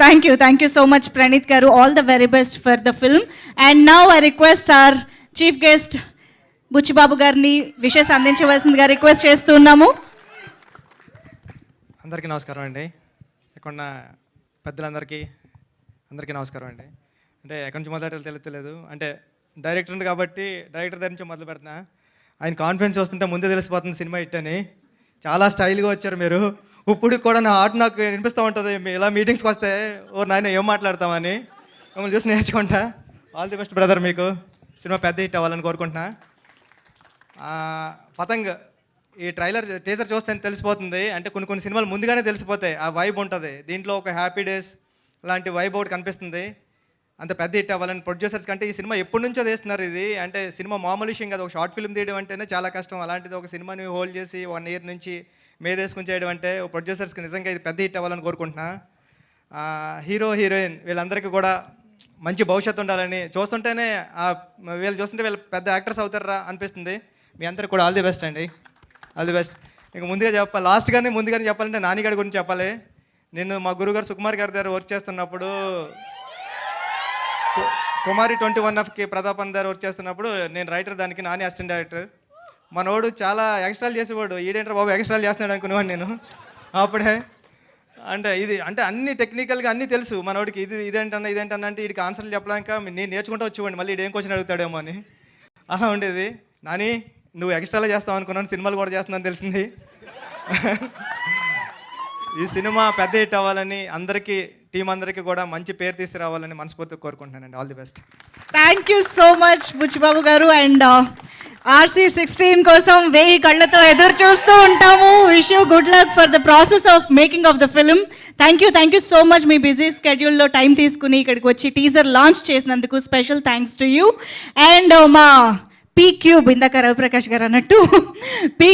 Thank you thank you so much Praneeth garu. All the very best for the film and now I request our chief guest Buchibabu గారిని wishes అందించవలసిందిగా request చేస్తున్నాము. అందరికీ నమస్కారం అండి. ఇక్కడ పెద్దలందరికీ అందరికీ నమస్కారం అండి. అంటే ఎక్కడి నుంచి మొదలు తెలియట్లేదు అంటే డైరెక్టర్ ఉంది కాబట్టి డైరెక్టర్ దగ్గర నుంచి మొదలు పెడుతున్నా ఆయన కాన్ఫిడెన్స్ వస్తుంటే ముందే తెలిసిపోతుంది సినిమా ఇట్టని చాలా స్టైల్గా వచ్చారు మీరు. ఇప్పుడు కూడా నా ఆట నాకు వినిపిస్తూ ఉంటుంది. ఇలా మీటింగ్స్కి వస్తే ఓ నాయన ఏం మాట్లాడతామని మిమ్మల్ని చూసి నేర్చుకుంటా. ఆల్ ది బెస్ట్ బ్రదర్ మీకు. సినిమా పెద్ద హిట్ అవ్వాలని కోరుకుంటున్నా. పతంగ్ ఈ ట్రైలర్ టీజర్ చూస్తే తెలిసిపోతుంది? అంటే కొన్ని కొన్ని సినిమాలు ముందుగానే తెలిసిపోతాయి. ఆ వైబ్ ఉంటుంది. దీంట్లో ఒక హ్యాపీ డేస్ లాంటి వైబ్ ఒకటి కనిపిస్తుంది. అంత పెద్ద హిట్ అవ్వాలని ప్రొడ్యూసర్స్ కంటే ఈ సినిమా ఎప్పటి నుంచో తీస్తున్నారు ఇది. అంటే సినిమా మామూలు విషయం కదా. ఒక షార్ట్ ఫిల్మ్ తీయడం అంటేనే చాలా కష్టం. అలాంటిది ఒక సినిమాని హోల్డ్ చేసి వన్ ఇయర్ నుంచి మేదేసుకుని చేయడం అంటే ప్రొడ్యూసర్స్కి నిజంగా ఇది పెద్ద హిట్ అవ్వాలని కోరుకుంటున్నా. హీరో హీరోయిన్ వీళ్ళందరికీ కూడా మంచి భవిష్యత్తు ఉండాలని చూస్తుంటేనే వీళ్ళు చూస్తుంటే వీళ్ళు పెద్ద యాక్టర్స్ అవుతారా అనిపిస్తుంది. మీ అందరికి కూడా ఆల్ ది బెస్ట్ అండి. All the best. ఇంకా ముందుగా చెప్పాలి లాస్ట్గానే ముందుగానే చెప్పాలంటే నానిగాడి గురించి చెప్పాలి. నేను మా గురుగారు సుకుమార్ గారి దగ్గర వర్క్ చేస్తున్నప్పుడు కుమారి ట్వంటీ వన్ ఎఫ్కి ప్రతాపన్ దగ్గర వర్క్ చేస్తున్నప్పుడు నేను రైటర్ దానికి నాని అసిస్టెంట్ డైరెక్టర్. మనోడు చాలా ఎక్స్ట్రాలు చేసేవాడు. ఈడేంటర్ బాబు ఎక్స్ట్రాలు చేస్తున్నాడు అనుకునేవాడు నేను. అప్పుడే అంటే ఇది అంటే అన్ని టెక్నికల్గా అన్నీ తెలుసు మనోడికి. ఇది ఇదేంటన్నా ఇదేంటన్నా అంటే వీడికి ఆన్సర్లు చెప్పడానికి నేను నేర్చుకుంటూ వచ్చేవాడిని. మళ్ళీ ఏం క్వశ్చన్ అడుగుతాడేమో అని. అలా ఉండేది. నాని నువ్వు ఎక్స్ట్రాలో చేస్తావు అనుకున్నాను. సినిమాలు కూడా చేస్తున్నాను తెలిసింది. ఈ సినిమా పెద్ద హిట్ అవ్వాలని అందరికీ టీం అందరికీ కూడా మంచి పేరు తీసుకురావాలని మనస్ఫూర్తిగా కోరుకుంటున్నానండి. All the best. Thank you so much Buchibabu garu. And R C sixteen కోసం వెయ్యి కళ్ళతో ఎదురు చూస్తూ ఉంటాము. Wish you good luck for the process of making of the film thank you thank you so much me busy స్కెడ్యూల్లో time తీసుకుని ఇక్కడికి వచ్చి టీజర్ లాంచ్ చేసినందుకు special thanks to you and మా పీ క్యూబ్ ఇందాక రవిప్రకాష్ గారు అన్నట్టు పీ